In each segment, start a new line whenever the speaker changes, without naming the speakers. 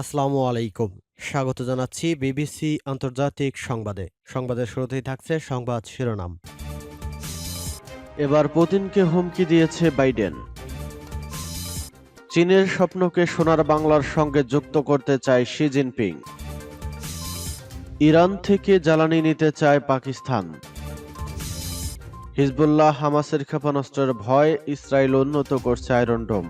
আসসালামু আলাইকুম। স্বাগত জানাচ্ছি বিবিসি আন্তর্জাতিক সংবাদে। সংবাদের শুরুতেই থাকছে সংবাদ শিরোনাম।
এবার পুতিনকে হুমকি দিয়েছে বাইডেন। চীনের স্বপ্নকে সোনার বাংলার সঙ্গে যুক্ত করতে চায় শি জিনপিং। ইরান থেকে জ্বালানি নিতে চায় পাকিস্তান। হিজবুল্লাহ হামাসের ক্ষেপণাস্ত্রের ভয় ইসরায়েল উন্নত করছে আয়রন ডোম।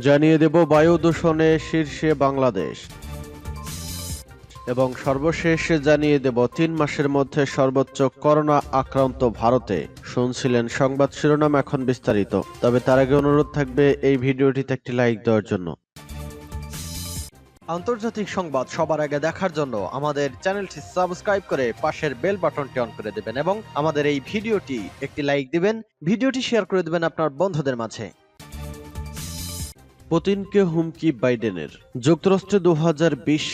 জানিয়ে দেব বায়ু দূষণে শীর্ষে বাংলাদেশ। এবং সর্বশেষ জানিয়ে দেব, তিন মাসের মধ্যে সর্বোচ্চ করোনা আক্রান্ত ভারতে। শুনছিলেন সংবাদ শিরোনাম এখন বিস্তারিত। তবে তার আগে অনুরোধ থাকবে, এই ভিডিওটিতে একটি লাইক দেওয়ার জন্য।
আন্তর্জাতিক সংবাদ সবার আগে দেখার জন্য আমাদের চ্যানেলটি সাবস্ক্রাইব করে পাশের বেল বাটনটি অন করে দেবেন এবং আমাদের এই ভিডিওটি একটি লাইক দিবেন। ভিডিওটি শেয়ার করে দেবেন আপনার বন্ধুদের মাঝে।
পুতিনকে হুমকি বাইডেনের। যুক্তরাষ্ট্রে দু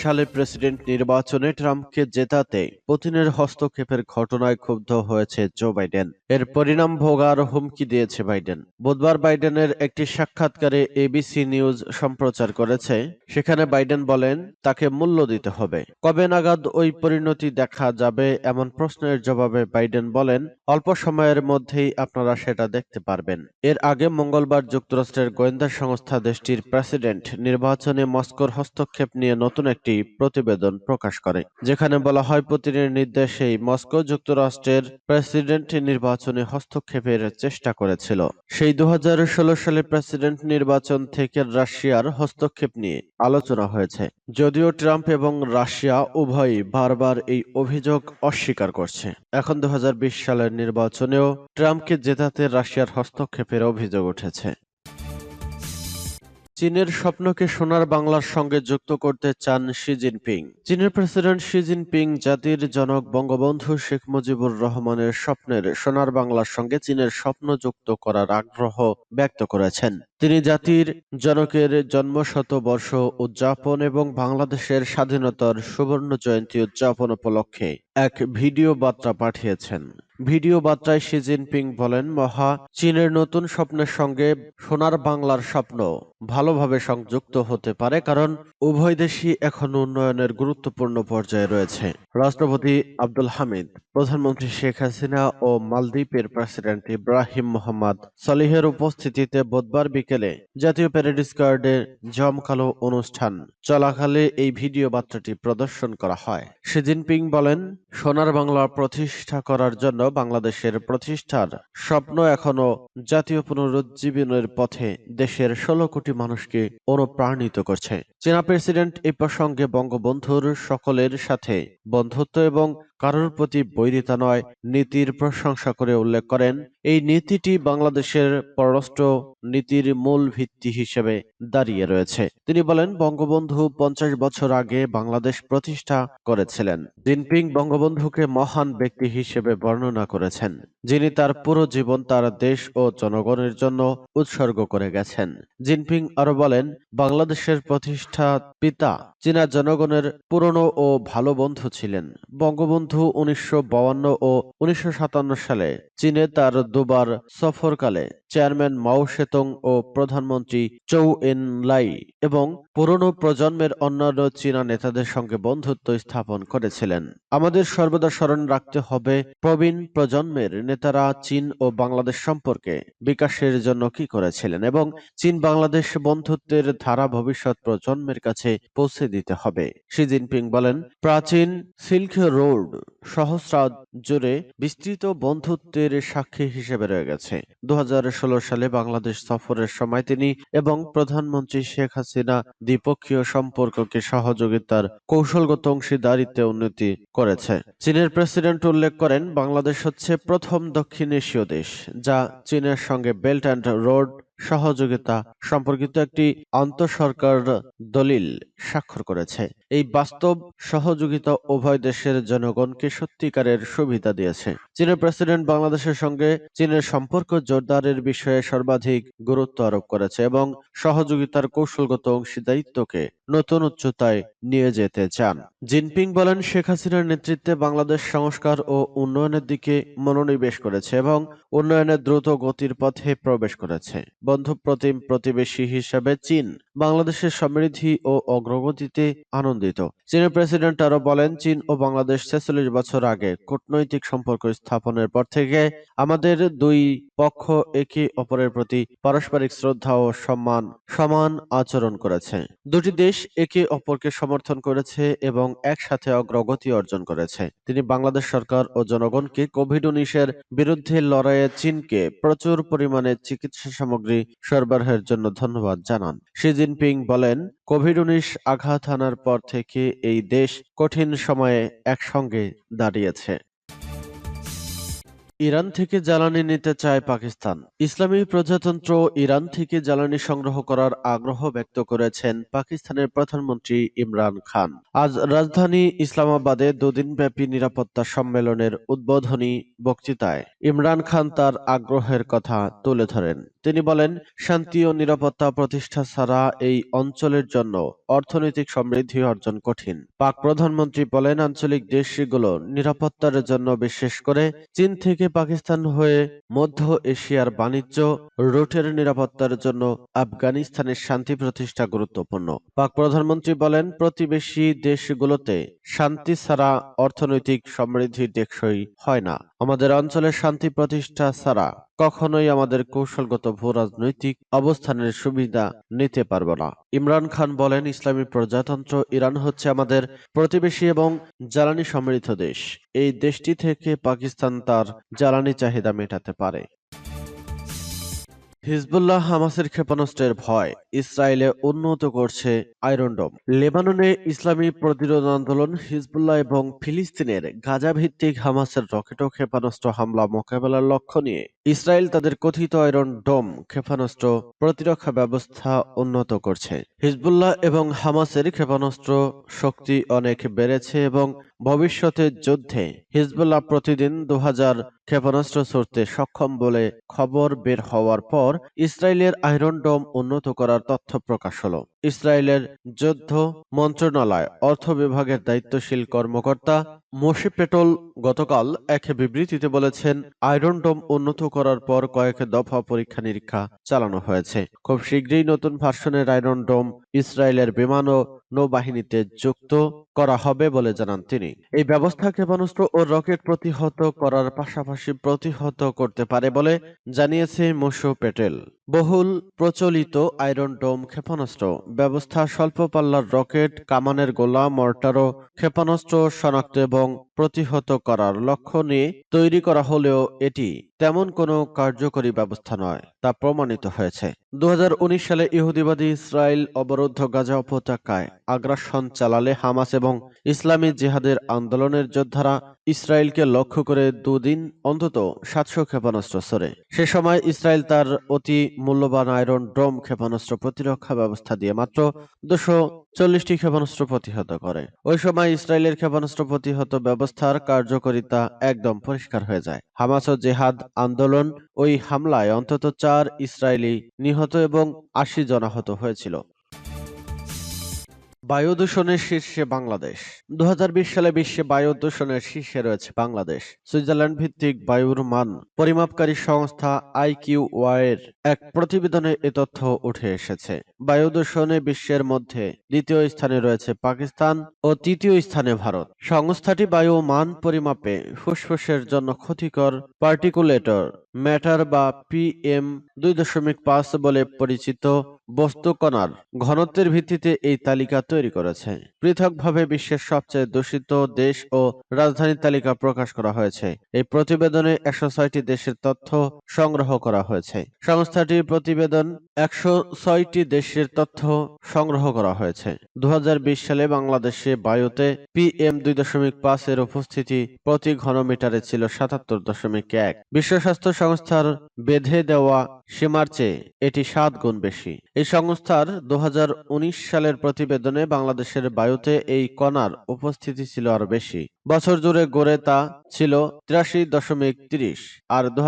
সালে প্রেসিডেন্ট নির্বাচনে ট্রাম্পকে জেতাতে পুতিনের হস্তক্ষেপের ঘটনায় ক্ষুব্ধ হয়েছে জো বাইডেন। এর পরিণাম ভোগার হুমকি দিয়েছে বাইডেন। বুধবার বাইডেনের একটি সাক্ষাৎকারে এবিসি নিউজ সম্প্রচার করেছে, সেখানে বাইডেন বলেন, তাকে মূল্য দিতে হবে। কবে নাগাদ ওই পরিণতি দেখা যাবে এমন প্রশ্নের জবাবে বাইডেন বলেন, অল্প সময়ের মধ্যেই আপনারা সেটা দেখতে পারবেন। এর আগে মঙ্গলবার যুক্তরাষ্ট্রের গোয়েন্দা সংস্থা দেশটির প্রেসিডেন্ট নির্বাচনে মস্কোর হস্তক্ষেপ নিয়ে নতুন একটি প্রতিবেদন প্রকাশ করে, যেখানে বলা হয় পুতিনের নির্দেশেই মস্কো যুক্তরাষ্ট্রের প্রেসিডেন্ট নির্বাচনে হস্তক্ষেপের চেষ্টা করেছিল। সেই দু সালে প্রেসিডেন্ট নির্বাচন থেকে রাশিয়ার হস্তক্ষেপ নিয়ে আলোচনা হয়েছে, যদিও ট্রাম্প এবং রাশিয়া উভয়ই বারবার এই অভিযোগ অস্বীকার করছে। এখন দু হাজার বিশ সালের নির্বাচনেও ট্রাম্পকে জেতাতে রাশিয়ার হস্তক্ষেপের অভিযোগ উঠেছে। চীনের স্বপ্নকে সোনার বাংলার সঙ্গে যুক্ত করতে চান শি জিনপিং। চীনের প্রেসিডেন্ট শি জিনপিং জাতির জনক বঙ্গবন্ধু শেখ মুজিবুর রহমানের স্বপ্নের সোনার বাংলার সঙ্গে চীনের স্বপ্ন যুক্ত করার আগ্রহ ব্যক্ত করেছেন। তিনি জাতির জনকের জন্মশত বর্ষ উদযাপন এবং বাংলাদেশের স্বাধীনতার সুবর্ণ জয়ন্তী উদযাপন উপলক্ষে এক ভিডিও বার্তা পাঠিয়েছেন। ভিডিও বার্তায় শি জিনপিং বলেন, মহা, চীনের নতুন স্বপ্নের সঙ্গে সোনার বাংলার স্বপ্ন ভালোভাবে সংযুক্ত হতে পারে, কারণ উভয় দেশই এখন উন্নয়নের গুরুত্বপূর্ণ পর্যায়ে রয়েছে। রাষ্ট্রপতি আব্দুল হামিদ, প্রধানমন্ত্রী শেখ হাসিনা ও মালদ্বীপের প্রেসিডেন্ট ইব্রাহিম মোহাম্মদ সলিহের উপস্থিতিতে বুধবার বিকেলে জাতীয় প্যারেড স্কোয়াডে জমকালো অনুষ্ঠান চলাকালে এই ভিডিও বার্তাটি প্রদর্শন করা হয়। শি জিনপিং বলেন, সোনার বাংলা প্রতিষ্ঠা করার জন্য বাংলাদেশের প্রতিষ্ঠার স্বপ্ন এখনও জাতীয় পুনরুজ্জীবনের পথে দেশের ষোলো কোটি মানুষকে অনুপ্রাণিত করছে। চীনা প্রেসিডেন্ট এ প্রসঙ্গে বঙ্গবন্ধুর সকলের সাথে বন্ধুত্ব এবং কারোর প্রতি বৈরিতা নয় নীতির প্রশংসা করে উল্লেখ করেন। এই নীতিটি বাংলাদেশের পররাষ্ট্র নীতির মূল ভিত্তি হিসেবে দাঁড়িয়ে রয়েছে। তিনি বলেন, বঙ্গবন্ধু পঞ্চাশ বছর আগে বাংলাদেশ প্রতিষ্ঠা করেছিলেন। জিনপিং বঙ্গবন্ধুকে মহান ব্যক্তি হিসেবে বর্ণনা করেছেন, যিনি তার পুরো জীবন তার দেশ ও জনগণের জন্য উৎসর্গ করে গেছেন। জিনপিং আরও বলেন, বাংলাদেশের প্রতিষ্ঠা পিতা চীনা জনগণের পুরনো ও ভালো বন্ধু ছিলেন। বঙ্গবন্ধু উনিশশো ও উনিশশো সাতান্ন সালে চীনে তার দুবার সফরকালে চেয়ারম্যান মাও সেতং ও প্রধানমন্ত্রী চৌ এন লাই এবং পুরনো প্রজন্মের অন্যান্য চীনা নেতাদের সঙ্গে বন্ধুত্ব স্থাপন করেছিলেন। আমাদের সর্বদা স্মরণ রাখতে হবে প্রবীণ প্রজন্মের নেতারা চীন ও বাংলাদেশ সম্পর্কে, বিকাশের জন্য কি করেছিলেন এবং চীন বাংলাদেশ বন্ধুত্বের ধারা ভবিষ্যৎ প্রজন্মের কাছে পৌঁছে দিতে হবে। শি জিনপিং বলেন, প্রাচীন সিল্ক রোড সহস্রাব্দ জুড়ে বিস্তৃত বন্ধুত্বের সাক্ষী হিসেবে রয়ে গেছে। দু সালে বাংলাদেশ সফরের সময় তিনি এবং প্রধানমন্ত্রী শেখ হাসিনা দ্বিপক্ষীয় সম্পর্ককে সহযোগিতার কৌশলগত অংশীদারিত্বে উন্নতি করেছে। চীনের প্রেসিডেন্ট উল্লেখ করেন, বাংলাদেশ হচ্ছে প্রথম দক্ষিণ এশীয় দেশ, যা চীনের সঙ্গে বেল্ট অ্যান্ড রোড সহযোগিতা সম্পর্কিত একটি আন্তঃসরকার দলিল স্বাক্ষর করেছে। এই বাস্তব সহযোগিতা উভয় দেশের জনগণকে সত্যিকারের সুবিধা দিয়েছে। চীনের প্রেসিডেন্ট বাংলাদেশের সঙ্গে চীনের সম্পর্ক জোরদারের বিষয়ে সর্বাধিক গুরুত্ব আরোপ করেছে এবং সহযোগিতার কৌশলগত অংশীদারিত্বকে নতুন উচ্চতায় নিয়ে যেতে চান। জিনপিং বলেন শেখ হাসিনার নেতৃত্বে বাংলাদেশ সংস্কার ও উন্নয়নের দিকে মনোনিবেশ করেছে এবং উন্নয়নের দ্রুত গতির পথে প্রবেশ করেছে। বন্ধুপ্রতিম প্রতিবেশী হিসেবে চীন, বাংলাদেশের সমৃদ্ধি ও অগ্রগতিতে আনন্দিত। চীনের প্রেসিডেন্ট আরও বলেন, চীন ও বাংলাদেশ ছেচল্লিশ বছর আগে কূটনৈতিক সম্পর্ক স্থাপনের পর থেকে আমাদের দুই পক্ষ একে অপরের প্রতি পারস্পরিক শ্রদ্ধা ও সম্মান সমান আচরণ করেছে। দুটি দেশ একে অপরকে সমর্থন করেছে এবং একসাথে অগ্রগতি অর্জন করেছে। তিনি বাংলাদেশ সরকার ও জনগণকে কোভিড উনিশের বিরুদ্ধে লড়াইয়ে চীনকে প্রচুর পরিমাণে চিকিৎসা সামগ্রী সরবরাহের জন্য ধন্যবাদ জানান। শি জিনপিং বলেন, কোভিড উনিশ আঘাত হানার পর থেকে এই দেশ কঠিন সময়ে একসঙ্গে দাঁড়িয়েছে। ইরান থেকে জ্বালানি নিতে চায় পাকিস্তান। ইসলামী প্রজাতন্ত্র ইরান থেকে জ্বালানি সংগ্রহ করার আগ্রহ ব্যক্ত করেছেন পাকিস্তানের প্রধানমন্ত্রী ইমরান খান। আজ রাজধানী ইসলামাবাদে দুদিনব্যাপী নিরাপত্তা সম্মেলনের উদ্বোধনী বক্তৃতায় ইমরান খান তার আগ্রহের কথা তুলে ধরেন। তিনি বলেন, শান্তি ও নিরাপত্তা প্রতিষ্ঠা ছাড়া এই অঞ্চলের জন্য অর্থনৈতিক সমৃদ্ধি অর্জন কঠিন। পাক প্রধানমন্ত্রী বলেন, আঞ্চলিক দেশগুলো নিরাপত্তার জন্য বিশেষ করে চীন থেকে পাকিস্তান হয়ে মধ্য এশিয়ার বাণিজ্য, রুটের নিরাপত্তার জন্য আফগানিস্তানের শান্তি প্রতিষ্ঠা গুরুত্বপূর্ণ। পাক প্রধানমন্ত্রী বলেন, প্রতিবেশী দেশগুলোতে শান্তি ছাড়া অর্থনৈতিক সমৃদ্ধি টেকসই হয় না। আমাদের অঞ্চলের শান্তি প্রতিষ্ঠা ছাড়া কখনোই আমাদের কৌশলগত ভূ রাজনৈতিক অবস্থানের সুবিধা নিতে পারব না। ইমরান খান বলেন, ইসলামী প্রজাতন্ত্র ইরান হচ্ছে আমাদের প্রতিবেশী এবং জ্বালানি সমৃদ্ধ দেশ। এই দেশটি থেকে পাকিস্তান তার জ্বালানি চাহিদা মেটাতে পারে। হিজবুল্লাহ হামাসের ক্ষেপণাস্ত্রের ভয়, ইসরায়েলে উন্নত করছে আয়রন ডোম। লেবাননে ইসলামী প্রতিরোধ আন্দোলন, হিজবুল্লাহ এবং ফিলিস্তিনের গাজা ভিত্তিক হামাসের রকেট ও ক্ষেপণাস্ত্র হামলা মোকাবেলার লক্ষ্য নিয়ে ইসরায়েল তাদের কথিত আয়রন ডোম ক্ষেপণাস্ত্র প্রতিরক্ষা ব্যবস্থা উন্নত করছে। হিজবুল্লাহ এবং হামাসের ক্ষেপণাস্ত্র শক্তি অনেক বেড়েছে এবং ভবিষ্যতের যুদ্ধে হিজবুল্লাহ প্রতিদিন দু হাজার ক্ষেপণাস্ত্র ছুড়তে সক্ষম বলে খবর বের হওয়ার পর ইসরায়েলের আয়রন ডোম উন্নত করার তথ্য প্রকাশ হলো। ইসরায়েলের যুদ্ধ মন্ত্রণালয় অর্থ বিভাগের দায়িত্বশীল কর্মকর্তা মোশি পেটল গতকাল এক বিবৃতিতে বলেছেন, আয়রন ডোম উন্নত করার পর কয়েক দফা পরীক্ষা নিরীক্ষা চালানো হয়েছে। খুব শীঘ্রই নতুন ভার্সনের আয়রন ডোম ইসরায়েলের বিমান ও নৌবাহিনীতে যুক্ত করা হবে বলে জানান তিনি। এই ব্যবস্থা ক্ষেপণাস্ত্র ও রকেট প্রতিহত করার পাশাপাশি প্রতিহত করতে পারে বলে জানিয়েছে মোশো পেটেল। বহুল প্রচলিত আয়রন ডোম ক্ষেপণাস্ত্র। ব্যবস্থা স্বল্প পাল্লার রকেট, কামানের গোলা মর্টার ও ক্ষেপণাস্ত্র শনাক্ত এবং প্রতিহত করার লক্ষ্য নিয়ে তৈরি করা হলেও এটি তেমন কোনো কার্যকরী ব্যবস্থা নয়, তা প্রমাণিত হয়েছে। দু হাজার উনিশ সালে ইহুদিবাদী ইসরায়েল অবরুদ্ধ গাজা উপত্যকায় আগ্রাসন চালালে হামাস এবং ইসলামী জিহাদের আন্দোলনের যোদ্ধারা ইসরায়েলকে লক্ষ্য করে দুদিন অন্তত সাতশো ক্ষেপণাস্ত্র সরে। সে সময় ইসরায়েল তার অতি মূল্যবান আয়রন ড্রোম ক্ষেপণাস্ত্র প্রতিরক্ষা ব্যবস্থা দিয়ে মাত্র দুশো চল্লিশটি ক্ষেপণাস্ত্র প্রতিহত করে। ওই সময় ইসরায়েলের ক্ষেপণাস্ত্র প্রতিহত ব্যবস্থার কার্যকারিতা একদম পরিষ্কার হয়ে যায়। হামাস ও জেহাদ আন্দোলন ওই হামলায় অন্তত চার ইসরায়েলি নিহত এবং আশি জন আহত হয়েছিল। বায়ু দূষণের শীর্ষে বাংলাদেশ। দুহাজার বিশ সালে বিশ্বে বায়ু দূষণের শীর্ষে রয়েছে বাংলাদেশ। সুইজারল্যান্ড ভিত্তিক বায়ুর মান পরিমাপকারী সংস্থা আইকিউ এর এক প্রতিবেদনে এ তথ্য উঠে এসেছে। বায়ু দূষণে বিশ্বের মধ্যে দ্বিতীয় স্থানে রয়েছে পাকিস্তান ও তৃতীয় স্থানে ভারত। সংস্থাটি বায়ু মান পরিমাপে ফুসফুসের জন্য ক্ষতিকর পার্টিকুলেটর, ম্যাটার বা পিএম দুই দশমিক পাঁচ বলে পরিচিত বস্তু কণার ঘনত্বের ভিত্তিতে এই তালিকা তৈরি করেছে। পৃথকভাবে বিশ্বের সবচেয়ে দূষিত দেশ ও রাজধানীর তালিকা প্রকাশ করা হয়েছে। এই প্রতিবেদনে একশো ছয়টি দেশের তথ্য সংগ্রহ করা হয়েছে। সংস্থাটির প্রতিবেদন একশো ছয়টি দেশের তথ্য সংগ্রহ করা হয়েছে। দু হাজার বিশ সালে বাংলাদেশে বায়ুতে পিএম দুই দশমিক পাঁচ এর উপস্থিতি প্রতি ঘনমিটারে ছিল সাতাত্তর দশমিক এক। বিশ্ব স্বাস্থ্য সংস্থার বেঁধে দেওয়া সীমার চেয়ে এটি সাত গুণ বেশি। এই সংস্থার দু হাজার উনিশ সালের প্রতিবেদনে বাংলাদেশের বায়ুতে এই কণার উপস্থিতি ছিল আরও বেশি। বছর জুড়ে গড়ে তা ছিল তিরাশি দশমিক তিরিশ আর দু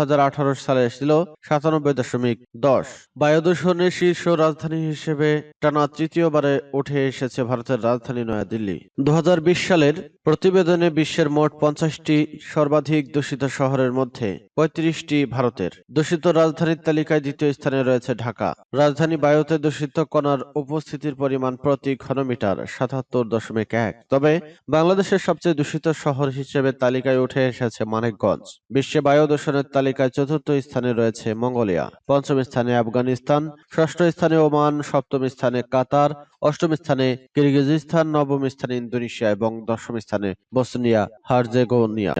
সালে ছিল সাতানব্বই দশমিক দশ। বায়ু দূষণের শীর্ষ রাজধানী হিসেবে টানা তৃতীয়বারে উঠে এসেছে ভারতের রাজধানী নয়াদিল্লি। দু হাজার বিশ সালের প্রতিবেদনে বিশ্বের মোট পঞ্চাশটি সর্বাধিক দূষিত শহরের মধ্যে পঁয়ত্রিশটি ভারতের। দূষিত রাজধানীর তালিকায় দ্বিতীয় স্থানে রয়েছে ঢাকা। রাজধানী বায়ুতে দূষিত কণার উপস্থিতির পরিমাণ প্রতি ঘনমিটার সাতাত্তর দশমিক এক। তবে বাংলাদেশের সবচেয়ে দূষিত শহর হিসেবে তালিকায় উঠে এসেছে মানিকগঞ্জ। বিশ্বে বায়ু দূষণের তালিকায় চতুর্থ স্থানে রয়েছে মঙ্গোলিয়া, পঞ্চম স্থানে আফগানিস্তান, ষষ্ঠ স্থানে ওমান, সপ্তম স্থানে কাতার, অষ্টম স্থানে কিরগিজস্তান, নবম স্থানে ইন্দোনেশিয়া এবং দশম স্থানে বসনিয়া হার্জেগোনিয়া।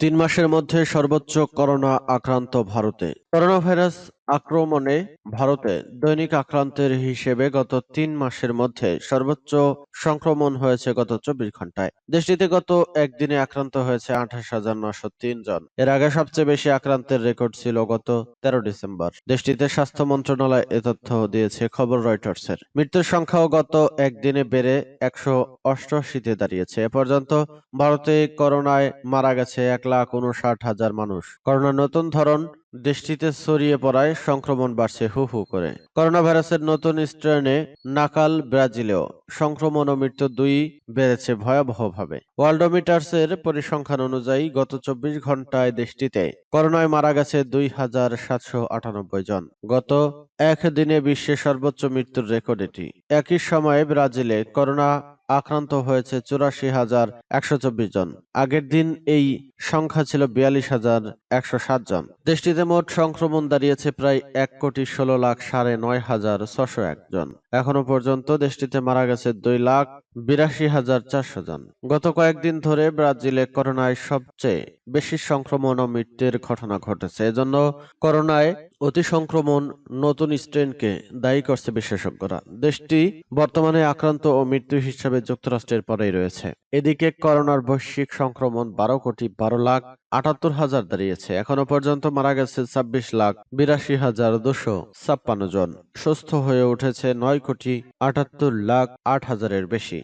তিন মাসের মধ্যে সর্বোচ্চ করোনা আক্রান্ত ভারতে। করোনা ভাইরাস আক্রমণে ভারতে দৈনিক আক্রান্তের হিসেবে গত তিন মাসের মধ্যে সর্বোচ্চ সংক্রমণ হয়েছে গত চব্বিশ ঘন্টায় দেশটিতে গত একদিনে আক্রান্ত হয়েছে আঠাশ হাজার নশো তিন জন। এর আগে সবচেয়ে বেশি আক্রান্তের রেকর্ড ছিল গত তেরো ডিসেম্বর। দেশটিতে স্বাস্থ্য মন্ত্রণালয় এ তথ্য দিয়েছে খবর রয়টার্সের। মৃত্যুর সংখ্যাও গত একদিনে বেড়ে একশো অষ্টআশিতে দাঁড়িয়েছে। এ পর্যন্ত ভারতে করোনায় মারা গেছে এক লাখ উনষাট হাজার মানুষ। করোনার নতুন ধরন দেশটিতে ছড়িয়ে পড়ায় সংক্রমণ বাড়ছে হু হু করে। করোনা ভাইরাসের নতুন স্ট্রেনে নাকাল ব্রাজিলেও সংক্রমণ ও মৃত্যু দুই বেড়েছে ভয়াবহভাবে। ওয়ার্ল্ডোমিটার্সের পরিসংখ্যান অনুযায়ী গত চব্বিশ ঘন্টায় দেশটিতে করোনায় মারা গেছে দুই হাজার সাতশো আটানব্বই জন। গত এক দিনে বিশ্বে সর্বোচ্চ মৃত্যুর রেকর্ড এটি। একই সময়ে ব্রাজিলে করোনা আক্রান্ত হয়েছে চুরাশি হাজার একশো জন। আগের দিন এই সংখ্যা ছিল বিয়াল্লিশ হাজার একশো জন। দেশটিতে মোট সংক্রমণ দাঁড়িয়েছে প্রায় এক কোটি ষোলো লাখ সাড়ে নয় হাজার ছশো এক জন। এখনও পর্যন্ত দেশটিতে মারা গেছে দুই লাখ বিরাশি হাজার চারশো জন। গত কয়েকদিন ধরে ব্রাজিলে করোনায় সবচেয়ে বেশি সংক্রমণ ও মৃত্যুর ঘটনা ঘটেছে। এজন্য করোনায় অতি সংক্রমণ নতুন স্ট্রেনকে দায়ী করছে বিশেষজ্ঞরা। দেশটি বর্তমানে আক্রান্ত ও মৃত্যু হিসাবে যুক্তরাষ্ট্রের পরেই রয়েছে। এদিকে করোনার বৈশ্বিক সংক্রমণ বারো কোটি বারো লাখ আটাত্তর হাজার দাঁড়িয়েছে। এখনও পর্যন্ত মারা গেছে ছাব্বিশ লাখ বিরাশি হাজার দুশো ছাপ্পান্ন জন। সুস্থ হয়ে উঠেছে নয় কোটি আটাত্তর লাখ আট হাজারের বেশি।